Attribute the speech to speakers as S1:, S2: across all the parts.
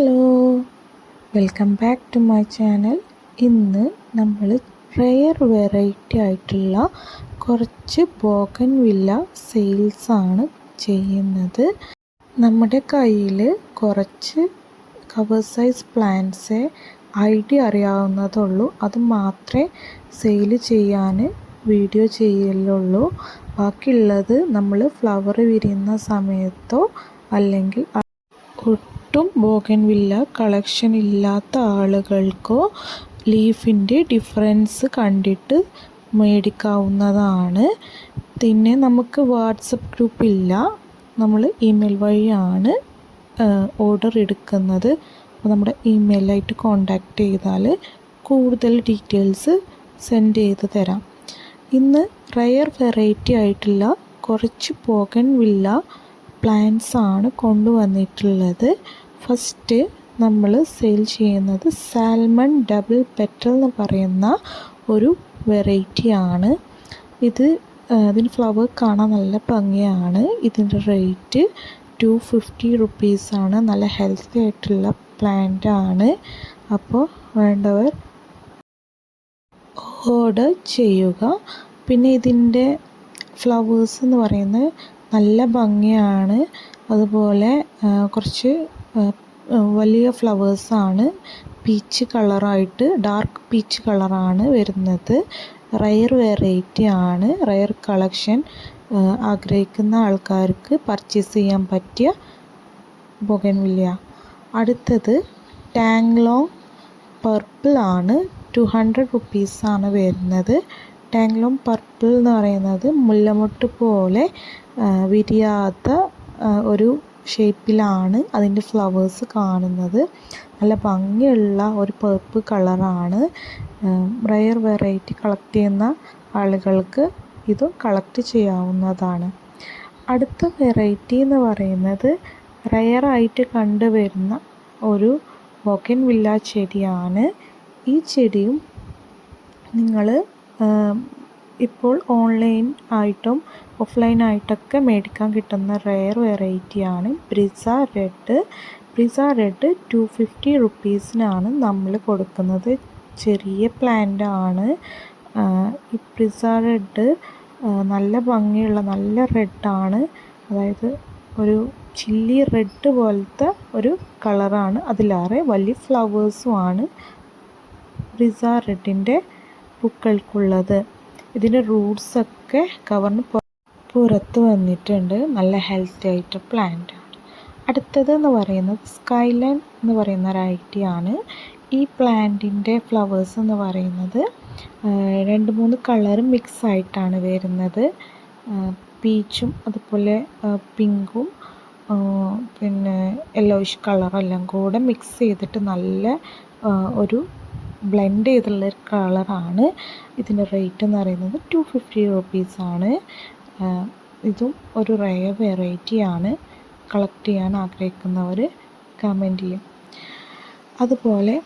S1: Hello. Welcome back to my channel. ഇന്ന് നമ്മൾ rare variety ആയിട്ടുള്ള കുറച്ച് ബോഗൻ വില്ല സെയിൽസാണ് ചെയ്യുന്നത്. നമ്മുടെ കയ്യിൽ കുറച്ച് കവർ സൈസ് പ്ലാന്റ്സേ ഐഡിയ അറിയാവുന്നതുള്ളൂ. അത് മാത്രമേ സെയിൽ ചെയ്യാൻ വീഡിയോ ചെയ്യലുള്ളൂ. ബാക്കിയുള്ളത് നമ്മൾ ഫ്ലവർ വിരിയുന്ന സമയത്തോ അല്ലെങ്കിൽ ഒട്ടും ബോഗൻവില്ല കളക്ഷൻ ഇല്ലാത്ത ആളുകൾക്കോ ലീഫിന്റെ ഡിഫറൻസ് കണ്ടിട്ട് മേടിക്കാവുന്നതാണ്. പിന്നെ നമുക്ക് വാട്സപ്പ് ഗ്രൂപ്പില്ല നമ്മൾ ഇമെയിൽ വഴിയാണ് ഓർഡർ എടുക്കുന്നത്. അപ്പോൾ നമ്മുടെ ഇമെയിലായിട്ട് കോണ്ടാക്റ്റ് ചെയ്താൽ കൂടുതൽ ഡീറ്റെയിൽസ് സെൻഡ് ചെയ്ത് തരാം. ഇന്ന് റയർ വെറൈറ്റി ആയിട്ടുള്ള കുറച്ച് പോകൻ വില്ല പ്ലാന്റ്സ് ആണ് കൊണ്ടുവന്നിട്ടുള്ളത്. ഫസ്റ്റ് നമ്മൾ സെയിൽ ചെയ്യുന്നത് സാൽമൺ ഡബിൾ പെറ്റൽ എന്ന് പറയുന്ന ഒരു വെറൈറ്റി ആണ്. ഇത് ഇതിന് ഫ്ലവർ കാണാൻ നല്ല ഭംഗിയാണ്. ഇതിന്റെ റേറ്റ് ടു ഫിഫ്റ്റി റുപ്പീസാണ് നല്ല ഹെൽത്തി ആയിട്ടുള്ള പ്ലാന്റ് ആണ്. അപ്പോൾ വേണ്ടവർ ഓർഡർ ചെയ്യുക. പിന്നെ ഇതിന്റെ ഫ്ലവേഴ്സ് എന്ന് പറയുന്നത് നല്ല ഭംഗിയാണ്. അതുപോലെ കുറച്ച് വലിയ ഫ്ലവേഴ്സാണ് പീച്ച് കളറായിട്ട് ഡാർക്ക് പീച്ച് കളറാണ് വരുന്നത്. റയർ വെറൈറ്റി ആണ്. റയർ കളക്ഷൻ ആഗ്രഹിക്കുന്ന ആൾക്കാർക്ക് പർച്ചേസ് ചെയ്യാൻ പറ്റിയ ബൊഗൻവില്ല അടുത്തത് ടാങ്ലോങ് പർപ്പിൾ ആണ്. ടു ഹൺഡ്രഡ് റുപ്പീസാണ് വരുന്നത്. ടാങ്ലോങ് പർപ്പിൾ എന്ന് പറയുന്നത് മുല്ലമൊട്ട് പോലെ വിരിയാത്ത ഒരു ഷേപ്പിലാണ് അതിന്റെ ഫ്ലവേഴ്സ് കാണുന്നത്. നല്ല ഭംഗിയുള്ള ഒരു പർപ്പിൾ കളറാണ് റയർ വെറൈറ്റി കളക്ട് ചെയ്യുന്ന ആളുകൾക്ക് ഇത് കളക്ട് ചെയ്യാവുന്നതാണ്. അടുത്ത വെറൈറ്റി എന്ന് പറയുന്നത് റയറായിട്ട് കണ്ടുവരുന്ന ഒരു വോക്കൻ വില്ല ചെടിയാണ്. ഈ ചെടിയും നിങ്ങൾ ഇപ്പോൾ ഓൺലൈൻ ആയിട്ടും ഓഫ്ലൈൻ ആയിട്ടൊക്കെ മേടിക്കാൻ കിട്ടുന്ന റെയർ വെറൈറ്റിയാണ് ബ്രിസ റെഡ് ബ്രിസ റെഡ് ടു ഫിഫ്റ്റി റുപ്പീസിനാണ് നമ്മൾ കൊടുക്കുന്നത്. ചെറിയ പ്ലാന്റ് ആണ്. ഈ ബ്രിസ റെഡ് നല്ല ഭംഗിയുള്ള നല്ല റെഡാണ് അതായത് ഒരു ചില്ലി റെഡ് പോലത്തെ ഒരു കളറാണ് അതിലേറെ വലിയ ഫ്ലവേഴ്സുമാണ് ബ്രിസ റെഡിന്റെ പൂക്കൾക്കുള്ളത്. ഇതിന്റെ റൂട്ട്സൊക്കെ കവറിന് പുറത്ത് വന്നിട്ടുണ്ട്. നല്ല ഹെൽത്തി ആയിട്ട് പ്ലാന്റ് അടുത്തത് എന്ന് പറയുന്നത് സ്കൈലൈൻ എന്ന് പറയുന്ന ഒരു ആണ്. ഈ പ്ലാന്റിന്റെ ഫ്ലവേഴ്സ് എന്ന് പറയുന്നത് രണ്ട് മൂന്ന് കളർ മിക്സ് ആയിട്ടാണ് വരുന്നത്. പീച്ചും അതുപോലെ പിങ്കും പിന്നെ യെല്ലോയിഷ് കളറെല്ലാം കൂടെ മിക്സ് ചെയ്തിട്ട് നല്ല ഒരു ബ്ലെൻഡ് ചെയ്തുള്ള ഒരു കളറാണ്. ഇതിന്റെ റേറ്റ് എന്ന് പറയുന്നത് ടു ഫിഫ്റ്റി റുപ്പീസാണ് ഇതും ഒരു റയർ വെറൈറ്റി ആണ്. കളക്ട് ചെയ്യാൻ ആഗ്രഹിക്കുന്നവർ കമന്റ് ചെയ്യും. അതുപോലെ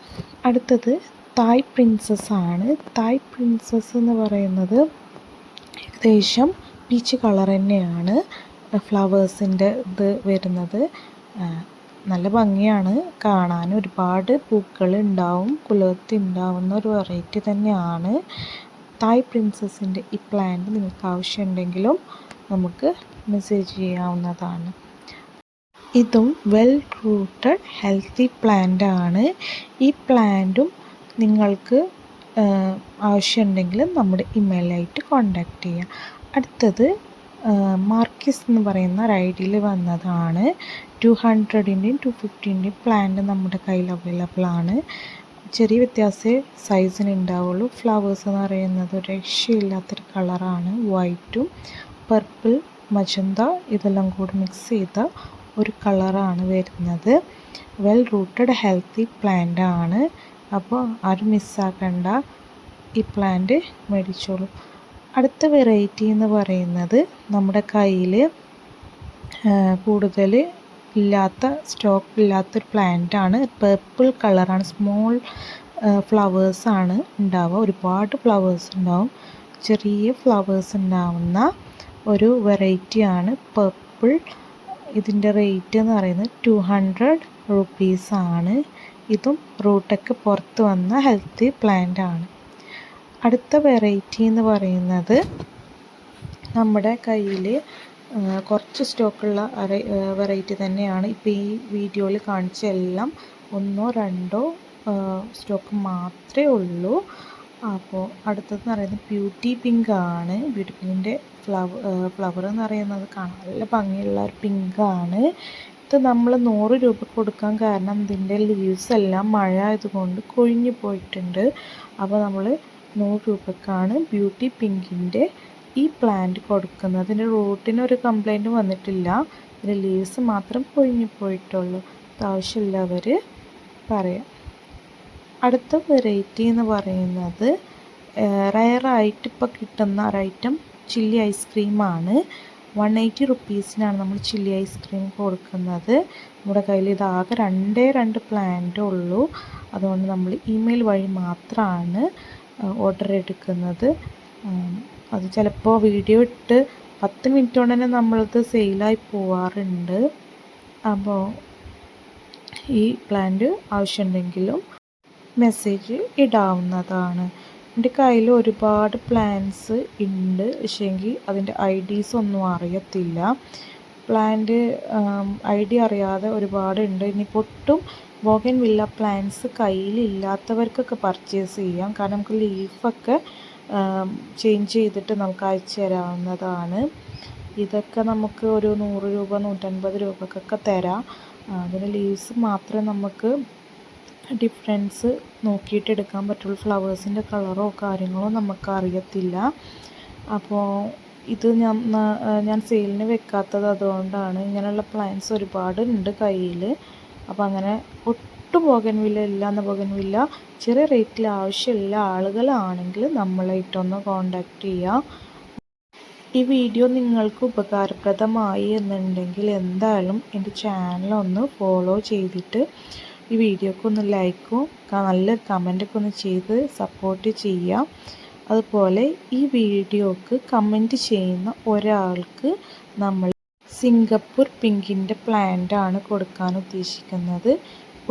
S1: അടുത്തത് തായ് പ്രിൻസസ് ആണ്. തായ് പ്രിൻസസ് എന്ന് പറയുന്നത് ഏകദേശം പീച്ച് കളർ തന്നെയാണ്. ഫ്ലവേഴ്സിന്റെ ഇത് വരുന്നത്. നല്ല ഭംഗിയാണ്. കാണാൻ ഒരുപാട് പൂക്കൾ ഉണ്ടാവും കുലർത്തി ഉണ്ടാവുന്ന ഒരു വെറൈറ്റി തന്നെയാണ്. തായ് പ്രിൻസസിന്റെ ഈ പ്ലാന്റ് നിങ്ങൾക്ക് ആവശ്യമുണ്ടെങ്കിലും നമുക്ക് മെസ്സേജ് ചെയ്യാവുന്നതാണ്. ഇതും വെൽ റൂട്ടഡ് ഹെൽത്തി പ്ലാന്റ് ആണ്. ഈ പ്ലാന്റും നിങ്ങൾക്ക് ആവശ്യമുണ്ടെങ്കിൽ നമ്മുടെ ഇമെയിലായിട്ട് കോണ്ടാക്ട് ചെയ്യാം. അടുത്തത് മാർക്കിസ് എന്ന് പറയുന്ന റൈഡിൽ വന്നതാണ്. ടു ഹൺഡ്രഡിന്റെയും ടു ഫിഫ്റ്റീന്റെയും പ്ലാന്റ് നമ്മുടെ കയ്യിൽ അവൈലബിൾ ആണ്. ചെറിയ വ്യത്യാസമേ സൈസിന് ഉണ്ടാവുള്ളൂ. ഫ്ലവേഴ്സ് എന്ന് പറയുന്നത് രക്ഷയില്ലാത്തൊരു കളറാണ് വൈറ്റും പർപ്പിൾ മജന്ത ഇതെല്ലാം കൂടി മിക്സ് ചെയ്ത ഒരു കളറാണ് വരുന്നത്. വെൽ റൂട്ടഡ് ഹെൽത്തി പ്ലാന്റ് ആണ്. അപ്പോൾ ആരും മിസ്സാക്കണ്ട ഈ പ്ലാന്റ് മേടിച്ചോളൂ. അടുത്ത വെറൈറ്റി എന്ന് പറയുന്നത് നമ്മുടെ കയ്യിൽ കൂടുതൽ ഇല്ലാത്ത സ്റ്റോക്ക് ഇല്ലാത്തൊരു പ്ലാന്റ് ആണ്. പേർപ്പിൾ കളറാണ് സ്മോൾ ഫ്ലവേഴ്സ് ആണ് ഉണ്ടാവുക. ഒരുപാട് ഫ്ലവേഴ്സ് ഉണ്ടാവും. ചെറിയ ഫ്ലവേഴ്സ് ഉണ്ടാവുന്ന ഒരു വെറൈറ്റിയാണ് പേർപ്പിൾ ഇതിന്റെ റേറ്റ് എന്ന് പറയുന്നത് ടു ഹൺഡ്രഡ് റുപ്പീസാണ് ഇതും റൂട്ടൊക്കെ പുറത്ത് വന്ന ഹെൽത്തി പ്ലാന്റ് ആണ്. അടുത്ത വെറൈറ്റി എന്ന് പറയുന്നത് നമ്മുടെ കയ്യിൽ കുറച്ച് സ്റ്റോക്കുള്ള വെറൈറ്റി തന്നെയാണ്. ഇപ്പോൾ ഈ വീഡിയോയിൽ കാണിച്ച എല്ലാം ഒന്നോ രണ്ടോ സ്റ്റോക്ക് മാത്രമേ ഉള്ളൂ. അപ്പോൾ അടുത്തതെന്ന് പറയുന്നത് ബ്യൂട്ടി പിങ്ക് ആണ്. ബ്യൂട്ടി പിങ്കിന്റെ ഫ്ലവർ ഫ്ലവർ എന്ന് പറയുന്നത് കാണാൻ നല്ല ഭംഗിയുള്ള ഒരു പിങ്കാണ് ഇത് നമ്മൾ നൂറ് രൂപ കൊടുക്കാൻ കാരണം ഇതിന്റെ ലീവ്സ് എല്ലാം മഴ ആയതുകൊണ്ട് കൊഴിഞ്ഞു പോയിട്ടുണ്ട്. അപ്പോൾ നമ്മൾ നൂറ് രൂപക്കാണ് ബ്യൂട്ടി പിങ്കിന്റെ ഈ പ്ലാന്റ് കൊടുക്കുന്നത്. അതിന്റെ റൂട്ടിന് ഒരു കംപ്ലൈന്റ് വന്നിട്ടില്ല. അതിന്റെ ലീവ്സ് മാത്രം കൊഴിഞ്ഞു പോയിട്ടുള്ളൂ. ആവശ്യമുള്ളവർ പറയാം. അടുത്ത വെറൈറ്റി എന്ന് പറയുന്നത് റയറായിട്ട് ഇപ്പോൾ കിട്ടുന്ന ഒരു ഐറ്റം ചില്ലി ഐസ്ക്രീമാണ് വൺ എയ്റ്റി റുപ്പീസിനാണ് നമ്മൾ ചില്ലി ഐസ്ക്രീം കൊടുക്കുന്നത്. നമ്മുടെ കയ്യിൽ ഇതാകെ രണ്ടേ രണ്ട് പ്ലാന്റ് ഉള്ളൂ. അതുകൊണ്ട് നമ്മൾ ഇമെയിൽ വഴി മാത്രമാണ് ഓർഡർ എടുക്കുന്നത്. അത് ചിലപ്പോൾ വീഡിയോ ഇട്ട് പത്ത് മിനിറ്റ് കൊണ്ട് തന്നെ നമ്മളത് സെയിലായി പോവാറുണ്ട്. അപ്പോൾ ഈ പ്ലാന്റ് ആവശ്യമുണ്ടെങ്കിലും മെസ്സേജ് ഇടാവുന്നതാണ്. എന്റെ കയ്യിൽ ഒരുപാട് പ്ലാൻസ് ഉണ്ട്. പക്ഷേങ്കിൽ അതിന്റെ ഐ ഡീസ് ഒന്നും അറിയത്തില്ല. പ്ലാന്റ് ഐ ഡി അറിയാതെ ഒരുപാട് ഉണ്ട് ഇനിയിപ്പോൾ ഒട്ടും ബോഗൻ വില്ല പ്ലാന്റ്സ് കയ്യിലില്ലാത്തവർക്കൊക്കെ പർച്ചേസ് ചെയ്യാം. കാരണം നമുക്ക് ലീഫൊക്കെ ചേഞ്ച് ചെയ്തിട്ട് നമുക്ക് അയച്ചു തരാവുന്നതാണ്. ഇതൊക്കെ നമുക്ക് ഒരു നൂറ് രൂപ നൂറ്റൻപത് രൂപക്കൊക്കെ തരാം. അതിന് ലീവ്സ് മാത്രമേ നമുക്ക് ഡിഫറൻസ് നോക്കിയിട്ട് എടുക്കാൻ പറ്റുള്ളൂ. ഫ്ലവേഴ്സിന്റെ കളറോ കാര്യങ്ങളോ നമുക്ക് അറിയത്തില്ല. അപ്പോൾ ഇത് ഞാൻ ഞാൻ സെയിലിന് വെക്കാത്തത് അതുകൊണ്ടാണ്. ഇങ്ങനെയുള്ള പ്ലാൻസ് ഒരുപാട് ഉണ്ട് കയ്യിൽ അപ്പോൾ അങ്ങനെ ഒട്ടും ബോഗൻവില്ല ഇല്ലാന്ന് ബോഗൻവില്ല ചെറിയ റേറ്റിൽ ആവശ്യമുള്ള ആളുകളാണെങ്കിൽ നമ്മളായിട്ടൊന്ന് കോണ്ടാക്ട് ചെയ്യാം. ഈ വീഡിയോ നിങ്ങൾക്ക് ഉപകാരപ്രദമായി എന്നുണ്ടെങ്കിൽ എന്തായാലും എന്റെ ചാനൽ ഒന്ന് ഫോളോ ചെയ്തിട്ട് ഈ വീഡിയോക്ക് ഒന്ന് ലൈക്കും നല്ല കമന്റൊക്കെ ഒന്ന് ചെയ്ത് സപ്പോർട്ട് ചെയ്യാം. അതുപോലെ ഈ വീഡിയോക്ക് കമന്റ് ചെയ്യുന്ന ഒരാൾക്ക് നമ്മൾ സിംഗപ്പൂർ പിങ്കിന്റെ പ്ലാന്റ് ആണ് കൊടുക്കാൻ ഉദ്ദേശിക്കുന്നത്.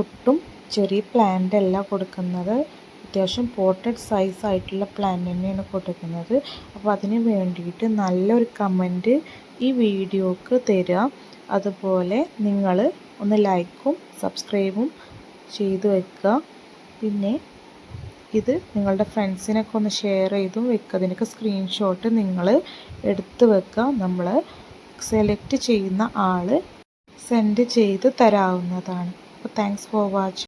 S1: ഒട്ടും ചെറിയ പ്ലാന്റ് അല്ല കൊടുക്കുന്നത്. അത്യാവശ്യം പോട്ടഡ് സൈസ് ആയിട്ടുള്ള പ്ലാന്റ് തന്നെയാണ് കൊടുക്കുന്നത്. അപ്പോൾ അതിന് വേണ്ടിയിട്ട് നല്ലൊരു കമന്റ് ഈ വീഡിയോക്ക് തരിക അതുപോലെ നിങ്ങൾ ഒന്ന് ലൈക്കും സബ്സ്ക്രൈബും ചെയ്തു വെക്കുക. പിന്നെ ഇത് നിങ്ങളുടെ ഫ്രണ്ട്സിനൊക്കെ ഒന്ന് ഷെയർ ചെയ്തും വെക്കുക. അതിനൊക്കെ സ്ക്രീൻഷോട്ട് നിങ്ങൾ എടുത്ത് വെക്കുക. നമ്മൾ സെലക്ട് ചെയ്യുന്ന ആൾ സെൻഡ് ചെയ്ത് തരാവുന്നതാണ്. അപ്പോൾ താങ്ക്സ് ഫോർ വാച്ചിങ്